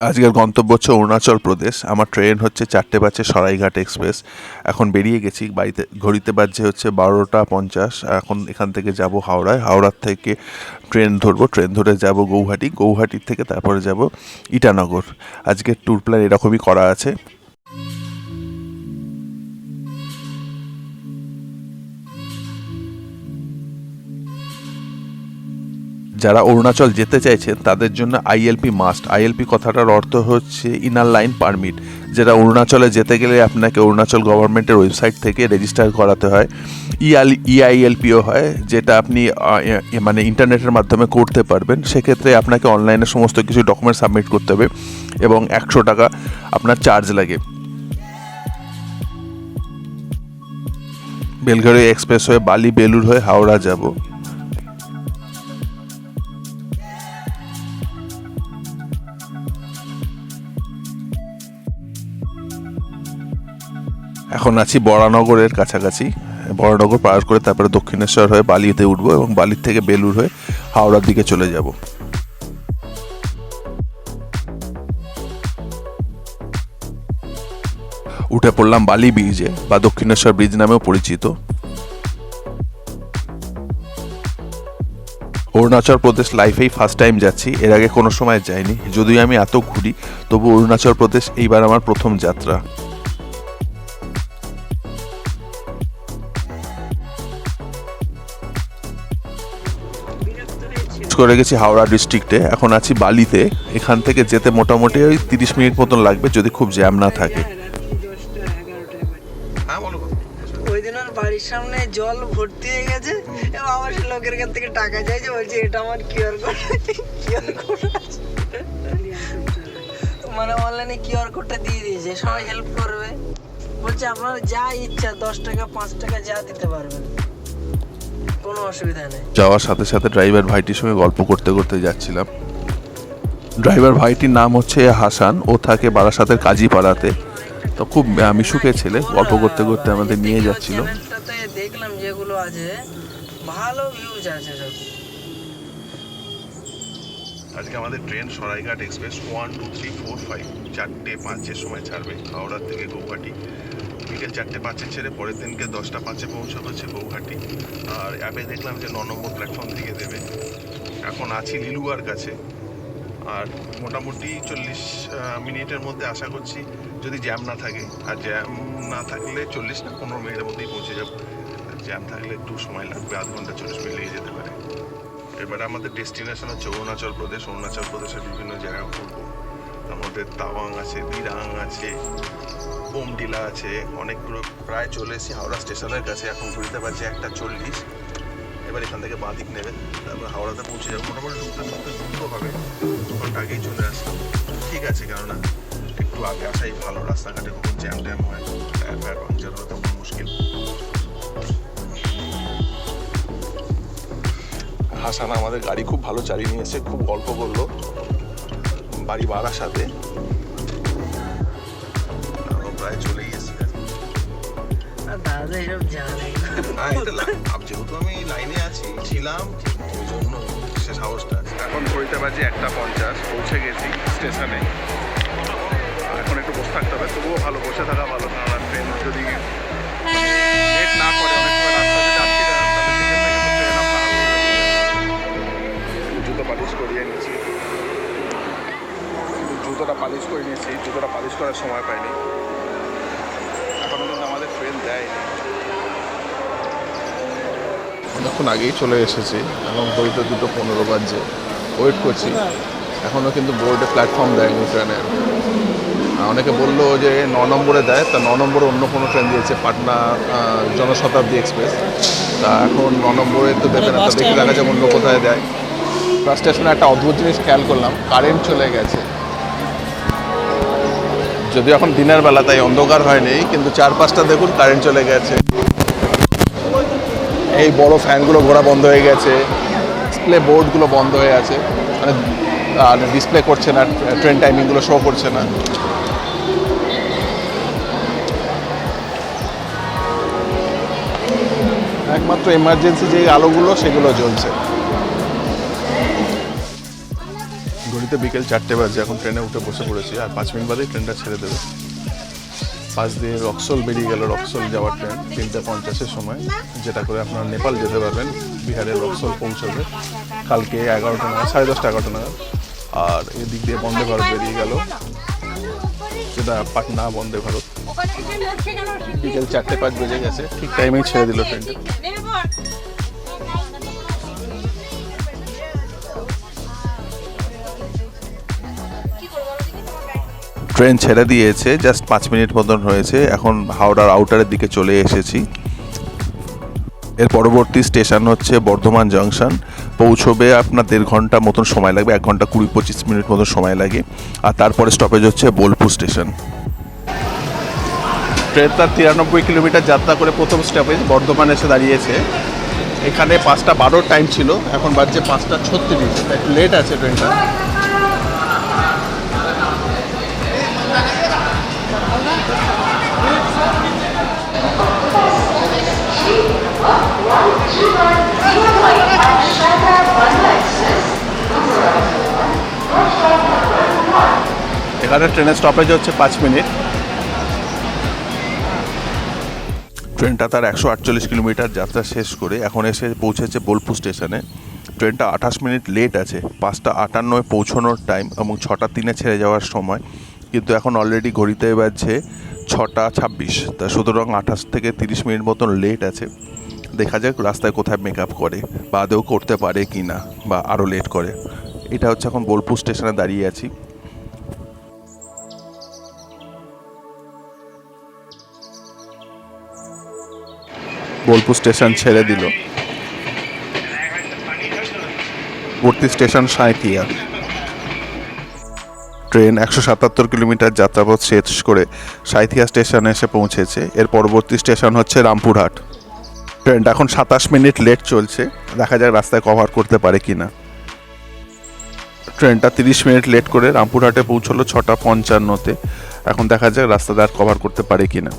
আজকের গন্তব্য হচ্ছে অরুণাচল প্রদেশ। আমার ট্রেন হচ্ছে চারটে বাজে সরাইঘাট এক্সপ্রেস। এখন বেরিয়ে গেছি, বাড়িতে ঘড়িতে বাজছে হচ্ছে বারোটা পঞ্চাশ। এখন এখান থেকে যাব হাওড়ায়। হাওড়ার থেকে ট্রেন ধরবো। ট্রেন ধরে যাব গৌহাটি। গৌহাটির থেকে তারপরে যাব ইটানগর। আজকের ট্যুর প্ল্যান এরকমই করা আছে। যারা অরুণাচল যেতে চাইছেন, তাদের জন্য আইএলপি মাস্ট আইএলপি কথাটার অর্থ হচ্ছে ইনার লাইন পারমিট যেটা অরুণাচলে যেতে গেলে আপনাকে অরুণাচল গভর্নমেন্টের ওয়েবসাইট থেকে রেজিস্টার করাতে হয়। ইআল ইআইএলপিও হয়, যেটা আপনি মানে ইন্টারনেটের মাধ্যমে করতে পারবেন। সেক্ষেত্রে আপনাকে অনলাইনে সমস্ত কিছু ডকুমেন্ট সাবমিট করতে হবে এবং একশো টাকা আপনার চার্জ লাগে। বেলঘড়ি এক্সপ্রেস হয়ে বালি বেলুর হয়ে হাওড়া যাব। এখন আছি বরানগরের কাছাকাছি। বরানগর পার করে তারপরে দক্ষিণেশ্বর হয়ে বালিতে উঠবো এবং বালির থেকে বেলুর হয়ে হাওড়ার দিকে চলে যাব। উঠে পড়লাম বালি ব্রিজে, বা দক্ষিণেশ্বর ব্রিজ নামেও পরিচিত। অরুণাচল প্রদেশ লাইফেই ফার্স্ট টাইম যাচ্ছি, এর আগে কোনো সময় যাইনি। যদিও আমি এত ঘুরি, তবু অরুণাচল প্রদেশ এইবার আমার প্রথম যাত্রা। করে গেছি হাওড়া ডিস্ট্রিক্টে। এখন আছি বালিতে। এখান থেকে যেতে মোটামুটি ওই তিরিশ মিনিট মতন লাগবে যদি খুব জ্যাম না থাকে। হ্যাঁ ওই দিন ওর বাড়ির সামনে জল ভর্তি হয়ে গেছে এবং আমার সে লোকের কাছ থেকে টাকা চাইছে বলছে এটা আমার কোড কোড আছে মানে অনলাইনে কিউআর কোডটা দিয়ে দিয়েছে সবাই হেল্প করবে। বলছে আপনার যা ইচ্ছা দশ টাকা পাঁচ টাকা যা দিতে পারবেন। কোনো অসুবিধা নেই। যাওয়ার সাথে সাথে ড্রাইভার ভাইটির সঙ্গে গল্প করতে করতে যাচ্ছিলাম। ড্রাইভার ভাইটির নাম হচ্ছে হাসান ও থাকে বারাসাতের কাজীপাড়াতে। তো খুব আহ, মিশুকে ছেলে গল্প করতে করতে আমাদের নিয়ে যাচ্ছিল। দেখলাম যেগুলো আছে ভালো ভিউজ আছে সব। আজকে আমাদের train Saraighat express one two three four five চারটে পাঁচের সময় ছাড়বে। হাওড়ার থেকে গৌহাটি। বিকেল চারটে পাঁচে ছেড়ে পরের দিনকে দশটা পাঁচে পৌঁছাবে হচ্ছে গৌহাটি। আর অ্যাপে দেখলাম যে ন নম্বর প্ল্যাটফর্ম থেকে দেবে। এখন আছি লিলুয়ার কাছে। আর মোটামুটি চল্লিশ মিনিটের মধ্যে আশা করছি যদি জ্যাম না থাকে। আর জ্যাম না থাকলে চল্লিশ না পনেরো মিনিটের মধ্যেই পৌঁছে যাব। জ্যাম থাকলে একটু সময় লাগবে, আধ ঘণ্টা চল্লিশ মিনিট লেগে যেতে পারে। এবারে আমাদের ডেস্টিনেশন হচ্ছে অরুণাচল প্রদেশ। অরুণাচল প্রদেশের বিভিন্ন জায়গা ঘুরবো। আমাদের তাওয়াং আছে দিরাং আছে বোমডিলা আছে, অনেকগুলো প্রায় চলে এসেছি হাওড়া স্টেশনের কাছে। এখন ঘুরতে পারছি একটা চল্লিশ। এবার এখান থেকে বাঁ দিক নেবে, তারপর হাওড়াতে পৌঁছে যাব। মোটামুটি ঢুকতে ঢুকতে দ্রুত হবে ঘণ্টা আগেই চলে আসলাম ঠিক আছে, কেননা একটু আগে আসাই ভালো, রাস্তাঘাটে কখন জ্যাম ট্যাম হয় টায়ার ফায়ার তখন মুশকিল। হাসান আমাদের গাড়ি খুব ভালো চালিয়ে নিয়েছে খুব গল্প করল। বাড়ি বাড়ার সাথে। আমরা প্রায় চলেই এসেছি যেহেতু আমি লাইনে আছি ছিলাম ওই জন্য সে সাহসটা আছে। এখন ঘড়িতে বাজে একটা পঞ্চাশ পৌঁছে গেছি স্টেশনে। এখন একটু বসে থাকতে হবে তবুও ভালো বসে থাকা ভালো কারণ ট্রেন যদি লেট না করে অনেক সময় রাস্তা যদি আটকে যায়। জুতো পালিশ করিয়ে জুতোটা পালিশ করে নিয়েছি জুতোটা পালিশ করার সময় পাইনি। এখনও কিন্তু আমাদের ট্রেন দেয়। অনেকক্ষণ আগেই চলে এসেছি এবং ঘড়িতে দুটো পনেরো বাজছে। ওয়েট করছি। এখনও কিন্তু বোর্ডে প্ল্যাটফর্ম দেয়নি ট্রেনের অনেকে বলল যে ন নম্বরে দেয় তা ন নম্বরে অন্য কোনো ট্রেন দিয়েছে পাটনা জনশতাব্দী এক্সপ্রেস তা এখন ন নম্বরে তো দেবে না। তা দেখে দেখা যাবে অন্য কোথায় দেয়। বাস স্টেশনে একটা অদ্ভুত জিনিস খেয়াল করলাম। কারেন্ট চলে গেছে। যদি এখন দিনের বেলা, তাই অন্ধকার হয়নি, কিন্তু চার পাঁচটা দেখুন কারেন্ট চলে গেছে। এই বড় ফ্যানগুলো ঘোরা বন্ধ হয়ে গেছে ডিসপ্লে বোর্ডগুলো বন্ধ হয়ে আছে মানে ডিসপ্লে করছে না ট্রেন টাইমিংগুলো শো করছে না। একমাত্র এমার্জেন্সি যে আলোগুলো, সেগুলো জ্বলছে। ঘড়িতে ঘড়িতে বিকেল চারটে বাজে এখন ট্রেনে উঠে বসে পড়েছি। আর পাঁচ মিনিট বাদেই ট্রেনটা ছেড়ে দেবে। পাঁচ দিয়ে রক্সল বেরিয়ে গেল রক্সল যাওয়ার ট্রেন তিনটে পঞ্চাশের সময়। যেটা করে আপনারা নেপাল যেতে পারবেন বিহারের রক্সল পৌঁছবে। কালকে এগারোটা নাগাদ সাড়ে দশটা এগারোটা নাগাদ। আর এদিক দিয়ে বন্দে ভারত বেরিয়ে গেল। যেটা পাটনা বন্দে ভারত। বিকেল চারটে পাঁচ বেজে গেছে ঠিক টাইমেই ছেড়ে দিল ট্রেনটা ট্রেন ছেড়ে দিয়েছে জাস্ট পাঁচ মিনিট মতন হয়েছে। এখন হাওড়ার আউটারের দিকে চলে এসেছি। এর পরবর্তী স্টেশন হচ্ছে বর্ধমান জংশন পৌঁছবে আপনার দেড় ঘণ্টা মতন সময় লাগবে, এক ঘণ্টা কুড়ি পঁচিশ মিনিট মতন সময় লাগে। আর তারপরে স্টপেজ হচ্ছে বোলপুর স্টেশন ট্রেন তার তিরানব্বই কিলোমিটার যাত্রা করে প্রথম স্টপেজ বর্ধমান এসে দাঁড়িয়েছে। এখানে পাঁচটা বারোর টাইম ছিল, এখন বাজছে পাঁচটা ছত্রিশ। লেট আছে ট্রেনটা এখানে ট্রেনের স্টপেজ হচ্ছে পাঁচ মিনিট। ট্রেনটা তার একশো আটচল্লিশ কিলোমিটার যাত্রা শেষ করে এখন এসে পৌঁছেছে বোলপুর স্টেশনে। ট্রেনটা আঠাশ মিনিট লেট আছে, পাঁচটা আটান্নয় পৌঁছানোর টাইম এবং ছটা তিনে ছেড়ে যাওয়ার সময়, কিন্তু এখন অলরেডি ঘড়িতে বাজছে ছটা ছাব্বিশ। তা সুতরাং আঠাশ থেকে তিরিশ মিনিট মতন লেট আছে। দেখা যাক রাস্তায় কোথায় মেক আপ করে বা আদেও করতে পারে কি না বা আরও লেট করে। এটা হচ্ছে এখন বোলপুর স্টেশনে দাঁড়িয়ে আছি। বোলপুর স্টেশন ছেড়ে দিল। পরবর্তী স্টেশন সাঁইথিয়া। ট্রেন একশো সাতাত্তর কিলোমিটার যাত্রাপথ শেষ করে সাঁইথিয়া স্টেশনে এসে পৌঁছেছে। এর পরবর্তী স্টেশন হচ্ছে রামপুরহাট। ট্রেনটা এখন সাতাশ মিনিট লেট চলছে। দেখা যাক রাস্তায় কভার করতে পারে কি না। ট্রেনটা তিরিশ মিনিট লেট করে রামপুরহাটে পৌঁছলো ছটা পঞ্চান্নতে। এখন দেখা যাক রাস্তাটা আর কভার করতে পারে কি না।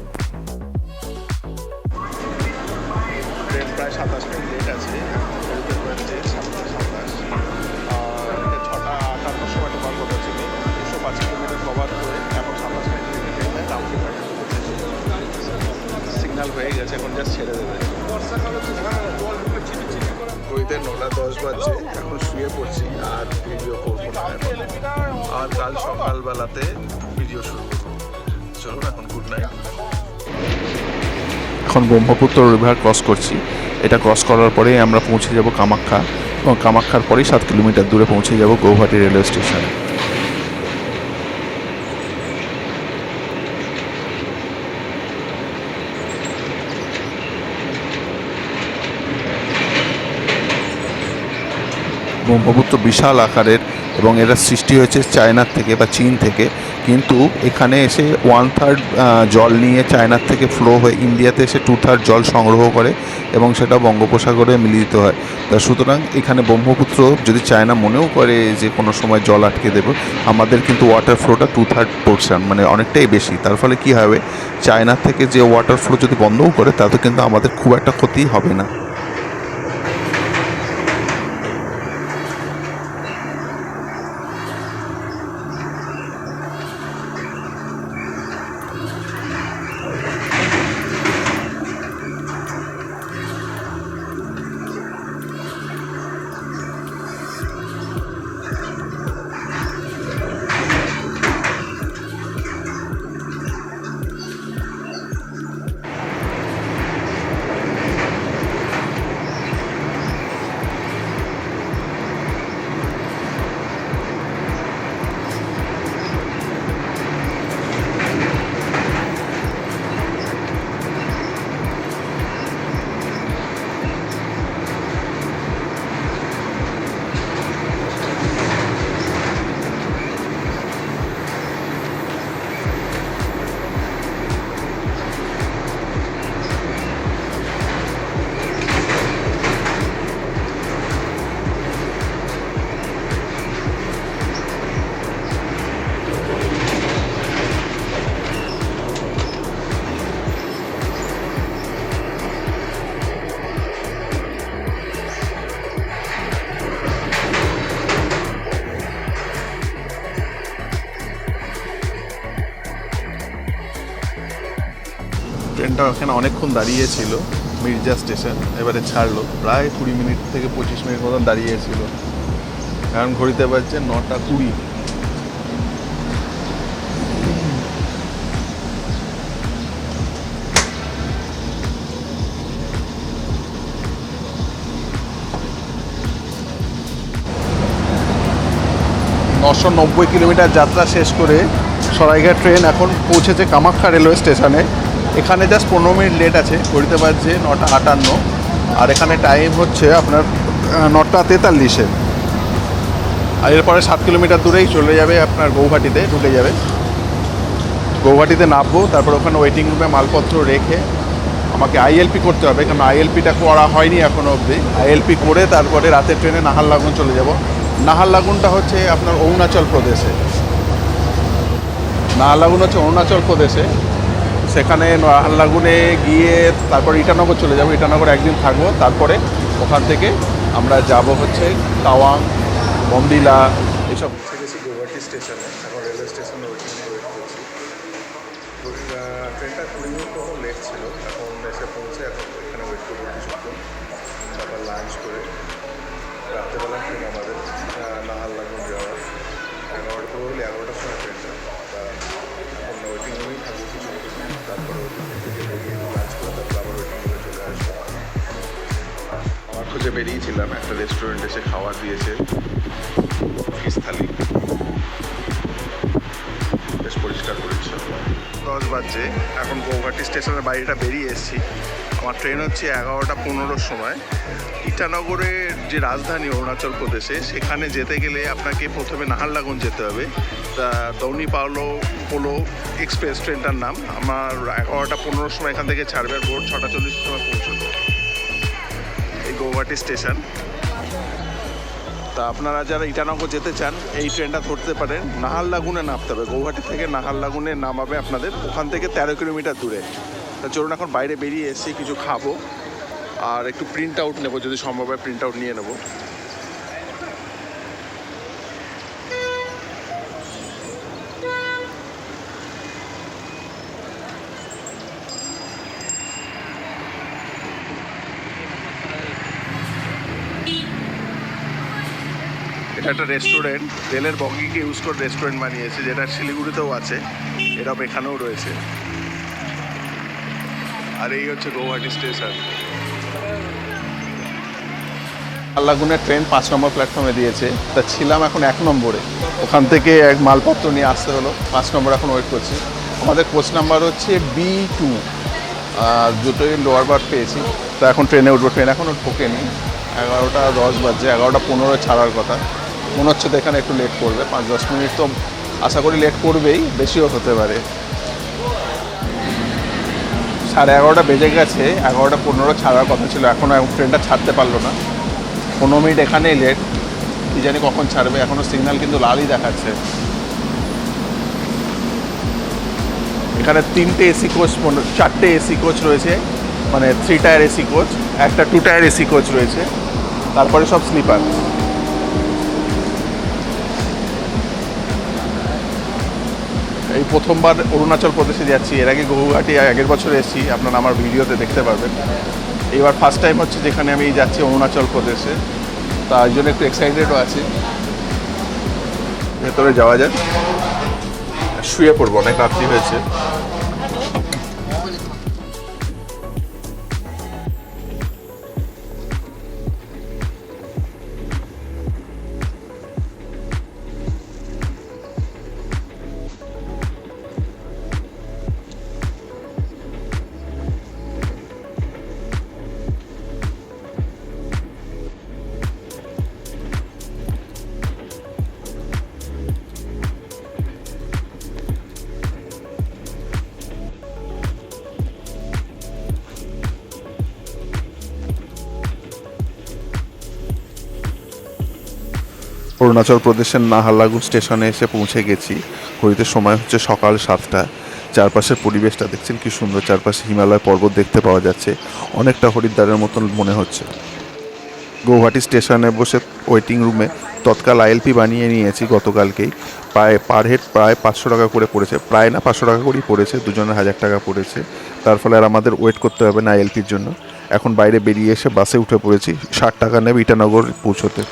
এখন ব্রহ্মপুত্র রিভার ক্রস করছি। এটা ক্রস করার পরে আমরা পৌঁছে যাব কামাখ্যা এবং কামাখ্যার পরেই সাত কিলোমিটার দূরে পৌঁছে যাব গৌহাটি রেলওয়ে স্টেশনে ব্রহ্মপুত্র বিশাল আকারের এবং এরা সৃষ্টি হয়েছে চায়নার থেকে বা চীন থেকে। কিন্তু এখানে এসে ওয়ান থার্ড জল নিয়ে চায়নার থেকে ফ্লো হয়ে ইন্ডিয়াতে এসে টু থার্ড জল সংগ্রহ করে এবং সেটা বঙ্গোপসাগরে মিলিত হয়। তা সুতরাং এখানে ব্রহ্মপুত্র যদি চায়না মনেও করে যে কোনো সময় জল আটকে দেবে, আমাদের কিন্তু ওয়াটার ফ্লোটা টু থার্ড পোর্শন মানে অনেকটাই বেশি। তার ফলে কী হবে? চায়নার থেকে যে ওয়াটার ফ্লো যদি বন্ধও করে, তাতে কিন্তু আমাদের খুব একটা ক্ষতি হবে না। ওখানে অনেকক্ষণ দাঁড়িয়েছিল, মির্জা স্টেশন, এবারে ছাড়লো। প্রায় কুড়ি মিনিট থেকে পঁচিশ মিনিট মতন দাঁড়িয়েছিল। কারণ ঘড়িতে বাজছে নটা কুড়ি। নশো নব্বই কিলোমিটার যাত্রা শেষ করে সরাইঘাট ট্রেন এখন পৌঁছেছে কামাখ্যা রেলওয়ে স্টেশনে। এখানে জাস্ট পনেরো মিনিট লেট আছে, ঘড়িতে বাজছে নটা আটান্ন। আর এখানে টাইম হচ্ছে আপনার নটা তেতাল্লিশে। আর এরপরে সাত কিলোমিটার দূরেই চলে যাবে আপনার গৌহাটিতে, ঢুকে যাবে। গৌহাটিতে নামবো, তারপর ওখানে ওয়েটিং রুমে মালপত্র রেখে আমাকে আইএলপি করতে হবে কারণ আইএলপিটা করা হয়নি এখনও অবধি। আইএলপি করে তারপরে রাতের ট্রেনে নাহারলাগুন চলে যাব। নাহারলাগুনটা হচ্ছে আপনার অরুণাচল প্রদেশে। নাহারলাগুন হচ্ছে অরুণাচল প্রদেশে। সেখানে নাহারলাগুনে গিয়ে তারপর ইটানগর চলে যাব। ইটানগর একদিন থাকব। তারপরে ওখান থেকে আমরা যাব হচ্ছে তাওয়াং বমডিলা এসব। স্টেশনে রেলওয়ে স্টেশনে ওয়েটিং ওয়েট ট্রেনটা লেট ছিল। এখন এসে পৌঁছে এখন ওয়েট করব তারপর লাঞ্চ করে। রাত্রেবেলা আমাদের যাওয়া এগারোটা এগারোটার সময় ট্রেনটা ওয়েটিং রুমেই থাকব কিছুক্ষণ আমার খোঁজে বেরিয়েছিলাম একটা রেস্টুরেন্ট এসে খাবার দিয়েছে। ফিস থালি। বেশ পরিষ্কার পরিচ্ছন্ন। দশ বাজছে। এখন গৌহাটি স্টেশনের বাইরেটা বেরিয়ে এসেছি। আমার ট্রেন হচ্ছে এগারোটা পনেরোর সময়। ইটানগরের যে রাজধানী অরুণাচল প্রদেশে, সেখানে যেতে গেলে আপনাকে প্রথমে নাহারলাগুন যেতে হবে। তা দৌনি পাওলো পোলো এক্সপ্রেস ট্রেনটার নাম। আমার এগারোটা পনেরোর সময় এখান থেকে ছাড়বে আর ভোর ছটা চল্লিশের সময় পৌঁছবে। এই গৌহাটি স্টেশন। তা আপনারা যারা ইটানগর যেতে চান, এই ট্রেনটা ধরতে পারেন। নাহারলাগুনে নামতে হবে। গৌহাটি থেকে নাহারলাগুনে নামাবে আপনাদের। ওখান থেকে তেরো কিলোমিটার দূরে। তা চলুন এখন বাইরে বেরিয়ে এসেছি কিছু খাব। আর একটু প্রিন্ট আউট নেব, যদি সম্ভব হয় প্রিন্ট আউট নিয়ে নেব। একটা রেস্টুরেন্ট রেলের বগিকে ইউজ করে রেস্টুরেন্ট বানিয়েছে, যেটা শিলিগুড়িতেও আছে এরকম এখানেও রয়েছে। আর এই হচ্ছে গৌহাটি স্টেশন আল্লাগুনের ট্রেন পাঁচ নম্বর প্ল্যাটফর্মে দিয়েছে। তা ছিলাম এখন এক নম্বরে। ওখান থেকে এক মালপত্র নিয়ে আসতে হলো। পাঁচ নম্বর এখন ওয়েট করছি। আমাদের কোচ নাম্বার হচ্ছে বি টু আর দুটোই লোয়ার বার পেয়েছি। তা এখন ট্রেনে উঠবো। ট্রেন এখনও ঢোকেনি। এগারোটা দশ বাজছে। এগারোটা পনেরো ছাড়ার কথা। মনে হচ্ছে তো এখানে একটু লেট করবে। পাঁচ, দশ মিনিট তো আশা করি লেট করবেই, বেশিও হতে পারে। সাড়ে এগারোটা বেজে গেছে, এগারোটা পনেরো ছাড়ার কথা ছিল এখনও ট্রেনটা ছাড়তে পারল না। পনেরো মিনিট এখানেই লেট কি জানি কখন ছাড়বে এখনও সিগন্যাল কিন্তু লালই দেখাচ্ছে। এখানে তিনটে এসি কোচ চারটে এসি কোচ রয়েছে মানে থ্রি টায়ার এসি কোচ একটা টু টায়ার এসি কোচ রয়েছে, তারপরে সব স্লিপার এই প্রথমবার অরুণাচল প্রদেশে যাচ্ছি। এর আগে গৌহাটি আগের বছর এসেছি। আপনারা আমার ভিডিওতে দেখতে পারবেন। এবার ফার্স্ট টাইম হচ্ছে যেখানে আমি যাচ্ছি অরুণাচল প্রদেশে। তার জন্য একটু এক্সাইটেডও আছি। ভেতরে যাওয়া যাক। শুয়ে পড়ব, অনেক রাত্রি হয়েছে। অরুণাচল প্রদেশের নাহারলাগুন স্টেশনে এসে পৌঁছে গেছি। ঘড়িতে সময় হচ্ছে সকাল সাতটা। চারপাশের পরিবেশটা দেখছেন কি সুন্দর। চারপাশে হিমালয় পর্বত দেখতে পাওয়া যাচ্ছে। অনেকটা হরিদ্বারের মতন মনে হচ্ছে। গৌহাটি স্টেশনে বসে ওয়েটিং রুমে তৎকাল আইএলপি বানিয়ে নিয়েছি গতকালকেই। প্রায় পার হেড প্রায় পাঁচশো টাকা করে পড়েছে। প্রায় না, পাঁচশো টাকা করেই পড়েছে। দুজনের হাজার টাকা পড়েছে। তার ফলে আর আমাদের ওয়েট করতে হবে না আইএলপির জন্য। এখন বাইরে বেরিয়ে এসে বাসে উঠে পড়েছি। ষাট টাকা নেবে ইটানগর পৌঁছতে।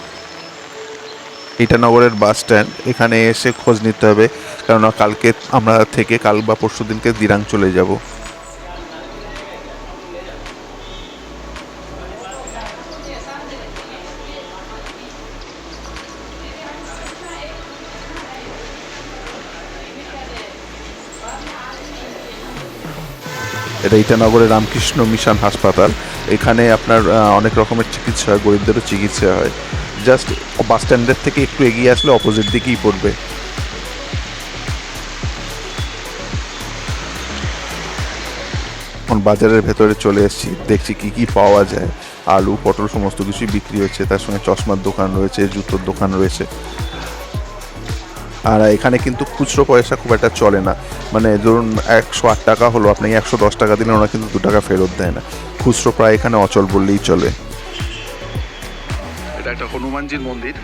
ইটানগরের বাস স্ট্যান্ড। এখানে এসে খোঁজ নিতে হবে, কেননা কালকে আমরা থেকে কাল বা পরশু দিনকে দিরাং চলে যাব। এটা ইটানগরের রামকৃষ্ণ মিশন হাসপাতাল। এখানে আপনার অনেক রকমের চিকিৎসা হয়, গরিবদেরও চিকিৎসা হয়। জাস্ট বাস স্ট্যান্ডের থেকে একটু এগিয়ে আসলে অপোজিট দিকেই পড়বে। এখন বাজারের ভেতরে চলে এসেছি, দেখছি কি কি পাওয়া যায়। আলু, পটল সমস্ত কিছুই বিক্রি হচ্ছে, তার সঙ্গে চশমার দোকান রয়েছে, জুতোর দোকান রয়েছে। আর এখানে কিন্তু খুচরো পয়সা খুব একটা চলে না। মানে ধরুন একশো আট টাকা হলো আপনি একশো দশ টাকা দিলে ওরা কিন্তু দু টাকা ফেরত দেয় না। খুচরো প্রায় এখানে অচল বললেই চলে। একটা হনুমানজির মন্দির।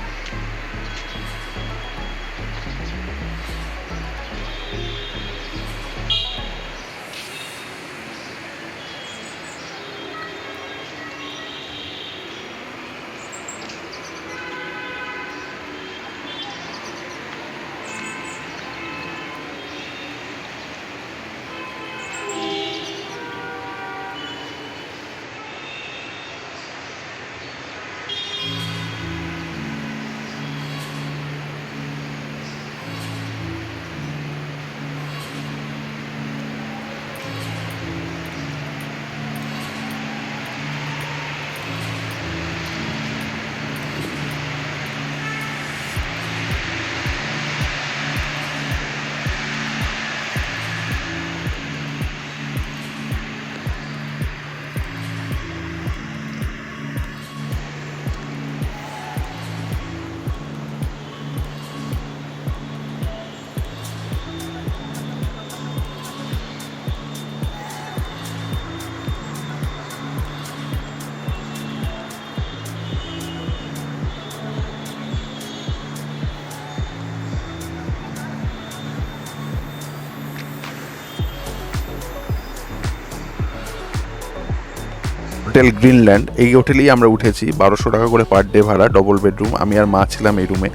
হোটেল গ্রিনল্যান্ড, এই হোটেলেই আমরা উঠেছি। বারোশো টাকা করে পার ডে ভাড়া ডবল বেডরুম আমি আর মা ছিলাম এই রুমে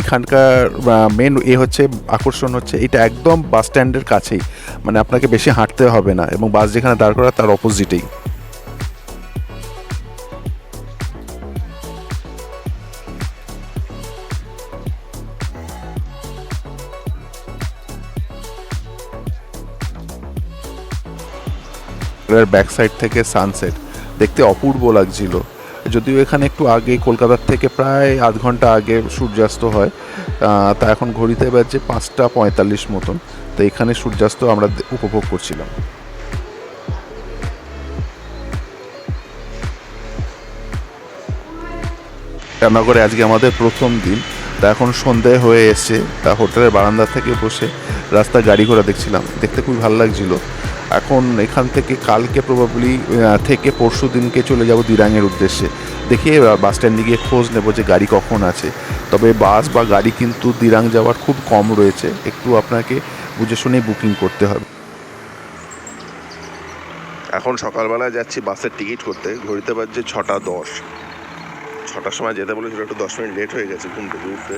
এখানকার মেন এ হচ্ছে, আকর্ষণ হচ্ছে, এটা একদম বাস স্ট্যান্ডের কাছেই। মানে আপনাকে বেশি হাঁটতে হবে না এবং বাস যেখানে দাঁড় করা তার অপোজিটেই ব্যাক সাইড থেকে সানসেট দেখতে অপূর্ব লাগছিল। যদিও এখানে একটু আগে কলকাতার থেকে প্রায় আধ ঘণ্টা আগে সূর্যাস্ত হয় তা এখন ঘড়িতে বাজছে পাঁচটা পঁয়তাল্লিশ মতন। তো এখানে সূর্যাস্ত আমরা উপভোগ করছিলাম। রান্নাঘরে আজকে আমাদের প্রথম দিন। তা এখন সন্ধে হয়ে এসছে। তা হোটেলের বারান্দা থেকে বসে রাস্তা গাড়ি ঘোড়া দেখছিলাম। দেখতে খুবই ভালো লাগছিল। এখন এখান থেকে কালকে প্রবাবলি থেকে পরশু দিনকে চলে যাব দিরাংয়ের উদ্দেশ্যে। দেখি বাস স্ট্যান্ডে গিয়ে খোঁজ নেব যে গাড়ি কখন আছে। তবে বাস বা গাড়ি কিন্তু দিরাং যাওয়ার খুব কম রয়েছে। একটু আপনাকে বুঝে শুনে বুকিং করতে হবে। এখন সকালবেলা যাচ্ছি বাসের টিকিট করতে। ঘড়িতে বাজছে ছটা দশ। ছটার সময় যেতে বলেছিল, একটু দশ মিনিট লেট হয়ে গেছে ঘুম থেকে উঠতে।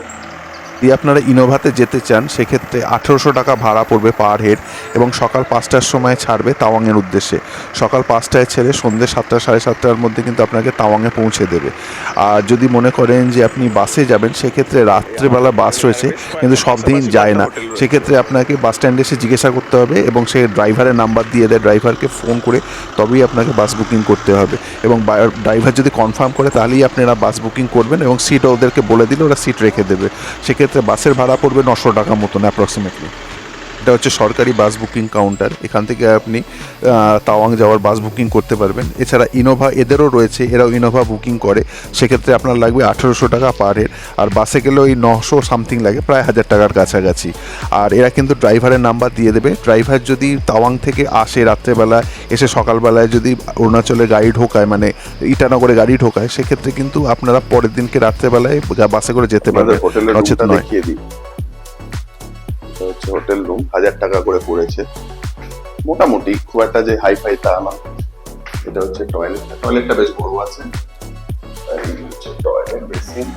যদি আপনারা ইনোভাতে যেতে চান, সেক্ষেত্রে আঠেরোশো টাকা ভাড়া পড়বে পার হেড এবং সকাল পাঁচটার সময় ছাড়বে তাওয়াংয়ের উদ্দেশ্যে। সকাল পাঁচটায় ছেড়ে সন্ধ্যে সাতটা, সাড়ে সাতটার মধ্যে কিন্তু আপনাকে তাওয়াংয়ে পৌঁছে দেবে। আর যদি মনে করেন যে আপনি বাসে যাবেন, সেক্ষেত্রে রাত্রেবেলা বাস রয়েছে, কিন্তু সব দিন যায় না। সেক্ষেত্রে আপনাকে বাস স্ট্যান্ডে এসে জিজ্ঞাসা করতে হবে এবং সে ড্রাইভারের নাম্বার দিয়ে দেয়, ড্রাইভারকে ফোন করে তবেই আপনাকে বাস বুকিং করতে হবে। এবং ড্রাইভার যদি কনফার্ম করে, তাহলেই আপনারা বাস বুকিং করবেন এবং সিট ওদেরকে বলে দিলে ওরা সিট রেখে দেবে। সেক্ষেত্রে বাসের ভাড়া পড়বে নশো টাকা মতন অ্যাপ্রক্সিমেটলি এটা হচ্ছে সরকারি বাস বুকিং কাউন্টার। এখান থেকে আপনি তাওয়াং যাওয়ার বাস বুকিং করতে পারবেন। এছাড়া ইনোভা এদেরও রয়েছে এরাও ইনোভা বুকিং করে। সেক্ষেত্রে আপনার লাগবে আঠেরোশো টাকা পার হেড আর বাসে গেলে ওই নশো সামথিং লাগে প্রায় হাজার টাকার কাছাকাছি। আর এরা কিন্তু ড্রাইভারের নাম্বার দিয়ে দেবে। ড্রাইভার যদি তাওয়াং থেকে আসে রাত্রেবেলা এসে সকালবেলায় যদি অরুণাচলে গাড়ি ঢোকায় মানে ইটানগরে গাড়ি ঢোকায় সেক্ষেত্রে কিন্তু আপনারা পরের দিনকে রাত্রেবেলায় বাসে করে যেতে পারবেন। নচেত নয়। হচ্ছে হোটেল রুম হাজার টাকা করে পড়েছে। মোটামুটি খুব একটা যে হাই ফাই তা না। এটা হচ্ছে টয়লেট টয়লেটটা বেশ বড় আছে। টয়লেট বেসিন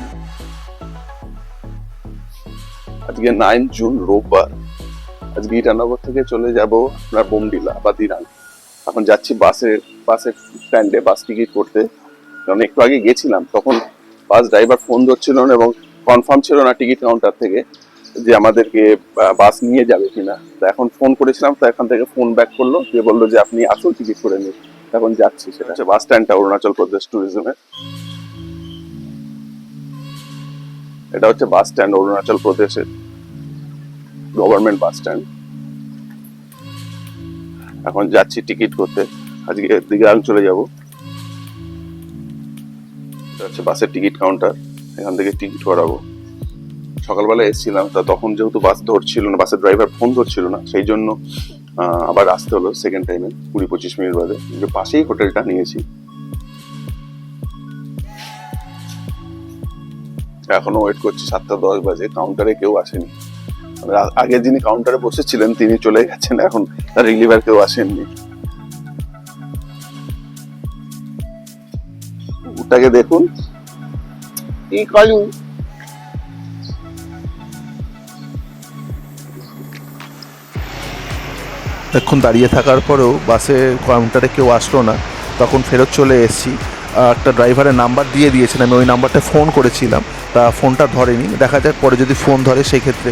আজকে নাইন জুন, রোববার। আজকে ইটানগর থেকে চলে যাব আপনার বোমডিলা বা দিরাং এখন যাচ্ছি বাসের বাসের স্ট্যান্ডে বাস টিকিট করতে। কারণ একটু আগে গেছিলাম, তখন বাস ড্রাইভার ফোন ধরছিল না এবং কনফার্ম ছিল না টিকিট কাউন্টার থেকে। যে আমাদেরকে বাস নিয়ে যাবে কিনা। তো এখন ফোন করেছিলাম, তো এখান থেকে ফোন ব্যাক করল যে বলল যে, আপনি আসুন টিকিট করে নিন। এখন যাচ্ছি সেটা। হচ্ছে বাস স্ট্যান্ডটা অরুণাচল প্রদেশ ট্যুরিজমের এটা হচ্ছে বাস স্ট্যান্ড অরুণাচল প্রদেশের। গভর্নমেন্ট বাস স্ট্যান্ড এখন যাচ্ছি টিকিট করতে। আজকে দিঘাং চলে যাব। এটা হচ্ছে বাসের টিকিট কাউন্টার এখান থেকে টিকিট করাবো। সকালবেলা এসেছিলাম, তা তখন যেহেতু বাস ধরছিল না, বাসের ড্রাইভার ফোন ধরছিল না, সেই জন্য আবার আসতে হলো সেকেন্ড টাইমে কুড়ি পঁচিশ মিনিট বাদে। যে পাশেই হোটেলটা নিয়েছি। এখনও ওয়েট করছি সাতটা দশ বাজে কাউন্টারে কেউ আসেনি। আগে যিনি কাউন্টারে বসেছিলেন, তিনি চলে গেছেন, এখন তার রিলিভার কেউ আসেননি। ওটাকে দেখুন। কি কালু অনেকক্ষণ দাঁড়িয়ে থাকার পরেও বাসে কাউন্টারে কেউ আসলো না। তখন ফেরত চলে এসেছি। একটা ড্রাইভারের নাম্বার দিয়ে দিয়েছেন। আমি ওই নাম্বারটা ফোন করেছিলাম। তা ফোনটা ধরেনি। দেখা যাক পরে যদি ফোন ধরে সেই ক্ষেত্রে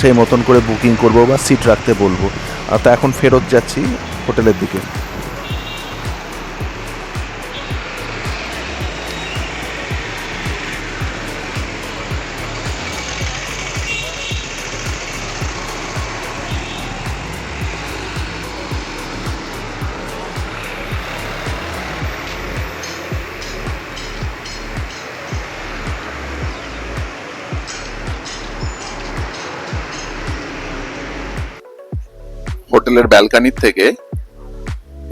সেই মতন করে বুকিং করব বা সিট রাখতে বলব। তা এখন ফেরত যাচ্ছি হোটেলের দিকে। হোটেলের ব্যালকানির থেকে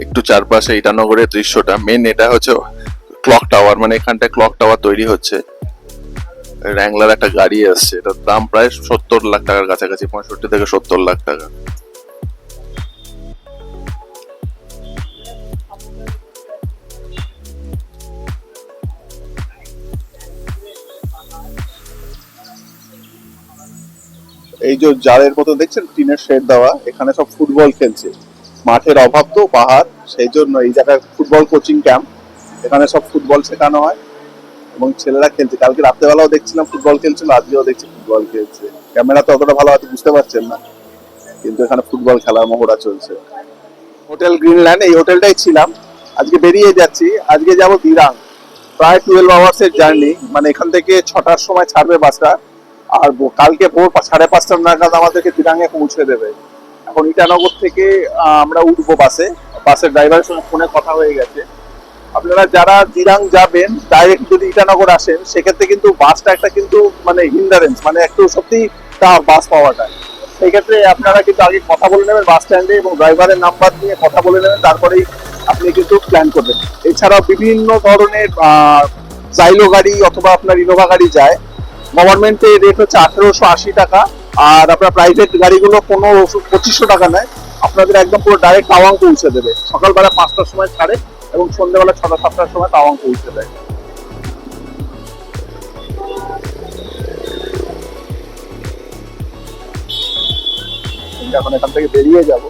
একটু চারপাশে ইটানগরের দৃশ্যটা মেন এটা হচ্ছে ক্লক টাওয়ার মানে এখানটায় ক্লক টাওয়ার তৈরি হচ্ছে। র্যাংলার একটা গাড়ি আসছে, এটার দাম প্রায় সত্তর লাখ টাকার কাছাকাছি, পঁয়ষট্টি থেকে সত্তর লাখ টাকা। এই যে জালের মতো দেখছেন, টিনের শেড দেওয়া, এখানে সব ফুটবল খেলছে। মাঠের অভাব তো, পাহাড়, সেই জন্য এই জায়গায় ফুটবল কোচিং ক্যাম্প, এখানে সব ফুটবল শেখানো হয়। এবং ছেলেরা খেলছে। কালকে রাত্রেবেলাও দেখছিলাম ফুটবল খেলছিল, আজকেও দেখছি ফুটবল খেলছে। ক্যামেরা তো অতটা ভালো হয়তো বুঝতে পারছেন না। কিন্তু এখানে ফুটবল খেলার মহড়া চলছে। হোটেল গ্রিনল্যান্ড, এই হোটেলটাই ছিলাম। আজকে বেরিয়ে যাচ্ছি। আজকে যাব দিরাং প্রায় টুয়েলভ আওয়ার্স এর জার্নি মানে এখান থেকে ছটার সময় ছাড়বে বাসটা। আর কালকে ভোর সাড়ে পাঁচটা নাগাদ আমাদেরকে দিরাঙে পৌঁছে দেবে। এখন ইটানগর থেকে আমরা উঠবো বাসে। বাসের ড্রাইভারের সঙ্গে ফোনে কথা হয়ে গেছে। আপনারা যারা দিরাং যাবেন ডাইরেক্ট যদি ইটানগর আসেন, সেক্ষেত্রে কিন্তু বাসটা একটা কিন্তু মানে হিন্ডারেন্স মানে একটু সত্যি তা বাস পাওয়াটা। সেই ক্ষেত্রে আপনারা কিন্তু আগে কথা বলে নেবেন বাস স্ট্যান্ডে এবং ড্রাইভারের নাম্বার নিয়ে কথা বলে নেবেন, তারপরেই আপনি কিন্তু প্ল্যান করবেন। এছাড়াও বিভিন্ন ধরনের জাইলো গাড়ি অথবা আপনার ইনোভা গাড়ি যায়। গভর্নমেন্টের রেট হচ্ছে আঠেরোশো আশি টাকা, আর আপনার প্রাইভেট গাড়িগুলো কোনো পঁচিশশো টাকা নেয়। আপনাদের একদম পুরো ডাইরেক্ট তাওয়াং পৌঁছে দেবে। সকালবেলা পাঁচটার সময় ছাড়ে এবং সন্ধ্যেবেলা ছটা সাতটার সময় তাওয়াং পৌঁছে দেয়। এখন এখান থেকে বেরিয়ে যাব।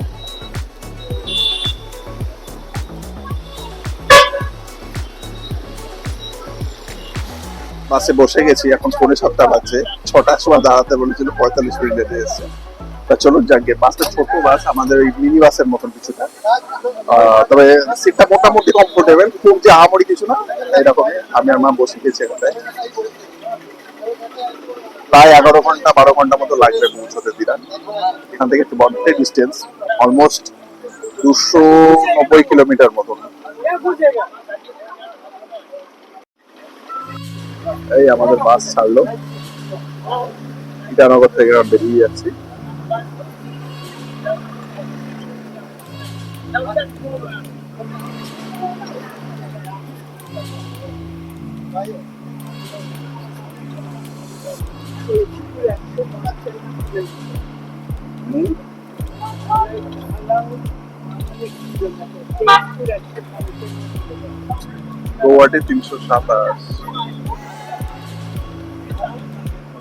বাসে বসে গেছি, এখন পৌনে সাতটা বাজছে। ছটার সময় দাঁড়াতে বলেছিল, পঁয়তাল্লিশ মিনিট লেটে এসছে। তা চলুন যাকে বাসটা ছোট বাস, আমাদের ওই মিনি বাসের মতন কিছুটা। তবে সিটটা মোটামুটি কমফোর্টেবল খুব যে আহামরি কিছু না, এরকম আমি মা বসে গেছি এখানটায় প্রায় এগারো ঘণ্টা, বারো ঘণ্টা মতো লাগবে পৌঁছতে দিরা এখান থেকে একটু বড় ডিস্টেন্স অলমোস্ট দুশো নব্বই কিলোমিটার মতো এই আমাদের বাস ছাড়লো। ইটানগর থেকে আমরা বেরিয়ে যাচ্ছি। গৌহাটি তিনশো সাতাশ।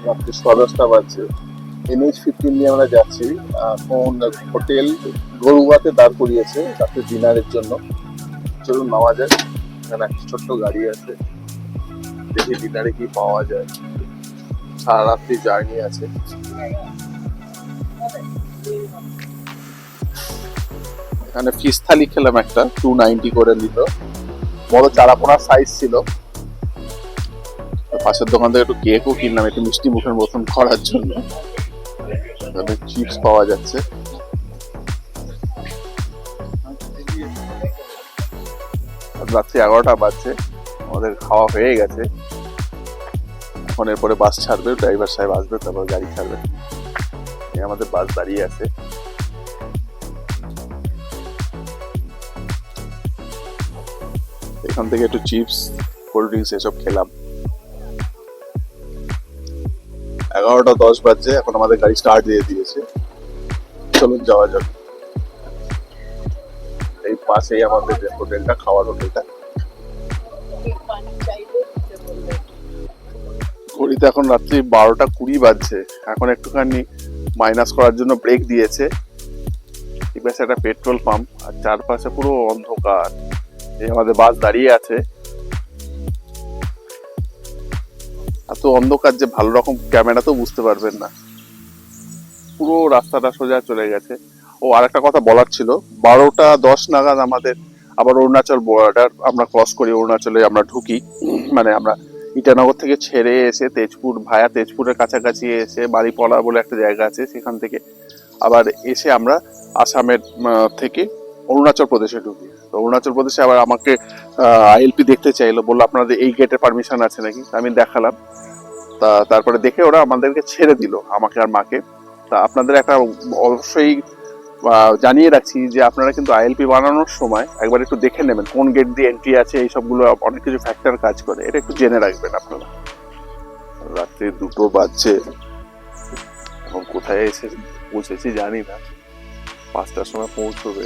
রাত্রি সাড়ে দশটা বাজছে এনএইচ ফিফটিন নিয়ে আমরা যাচ্ছি। এখন হোটেল গরুয়াতে দাঁড় করিয়েছে রাত্রে ডিনারের জন্য। চলুন নামা যায় এখানে একটা ছোট্ট গাড়ি আছে। দেখি ডিনারে কি পাওয়া যায়। সারা রাত্রি জার্নি আছে। এখানে ফিস থালি খেলাম একটা টু নাইনটি করে নিল। বড় চারাপোনার সাইজ ছিল। পাশের দোকান থেকে একটু কেকও কিনলাম, একটু মিষ্টি মুখের মতন করার জন্য। চিপস পাওয়া যাচ্ছে। রাত্রি এগারোটা বাজছে, আমাদের খাওয়া হয়ে গেছে। এখন এরপরে বাস ছাড়বে ড্রাইভার সাহেব আসবে, তারপর গাড়ি ছাড়বে। আমাদের বাস দাঁড়িয়ে আছে। এখান থেকে একটু চিপস কোল্ড ড্রিঙ্কস এসব খেলাম। এগারোটা, দশ বাজছে এখন আমাদের গাড়ি স্টার্ট দিয়ে দিয়েছে। চলুন, যাওয়া যাক। এই পাশেই আমাদের যে হোটেলটা, খাওয়ার হোটেলটা। ঘড়িতে এখন রাত্রি বারোটা কুড়ি বাজছে। এখন একটুখানি মাইনাস করার জন্য ব্রেক দিয়েছে। এই পাশে একটা পেট্রোল পাম্প আর চারপাশে পুরো অন্ধকার। এই আমাদের বাস দাঁড়িয়ে আছে। এত অন্ধকার যে ভালো রকম ক্যামেরা তো বুঝতে পারবেন না। পুরো রাস্তাটা সোজা চলে গেছে। ও আর একটা কথা বলার ছিল, বারোটা দশ নাগাদ আমাদের আবার অরুণাচল বর্ডার আমরা ক্রস করি অরুণাচলে, আমরা ঢুকি। মানে আমরা ইটানগর থেকে ছেড়ে এসে তেজপুর, ভায়া তেজপুরের কাছাকাছি এসে বাড়িপলা বলে একটা জায়গা আছে, সেখান থেকে আবার এসে আমরা আসামের থেকে অরুণাচল প্রদেশে ঢুকি। তো অরুণাচল প্রদেশে আবার আমাকে আইএলপি দেখতে চাইলো, বলল, আপনাদের এই গেটের পারমিশন আছে নাকি? আমি দেখালাম। তা তারপরে দেখে ওরা আমাদেরকে ছেড়ে দিল, আমাকে আর মাকে। তা আপনাদের একটা অবশ্যই জানিয়ে রাখছি যে আপনারা কিন্তু আইএলপি বানানোর সময় একবার একটু দেখে নেবেন কোন গেট দিয়ে এন্ট্রি আছে, এই সবগুলো অনেক কিছু ফ্যাক্টর কাজ করে, এটা একটু জেনে রাখবেন আপনারা। রাত্রি দুটো বাজছে, এখন কোথায় এসে পৌঁছেছি জানি না। পাঁচটার সময় পৌঁছবে।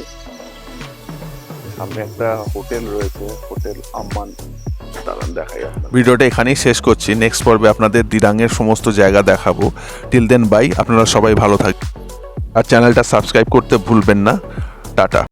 সামনে একটা হোটেল রয়েছে, হোটেল আম্মান ভিডিওটা এখানেই শেষ করছি। নেক্সট পর্বে আপনাদের দিরাঙের সমস্ত জায়গা দেখাবো। টিল দেন বাই আপনারা সবাই ভালো থাকবেন আর চ্যানেলটা সাবস্ক্রাইব করতে ভুলবেন না। টাটা।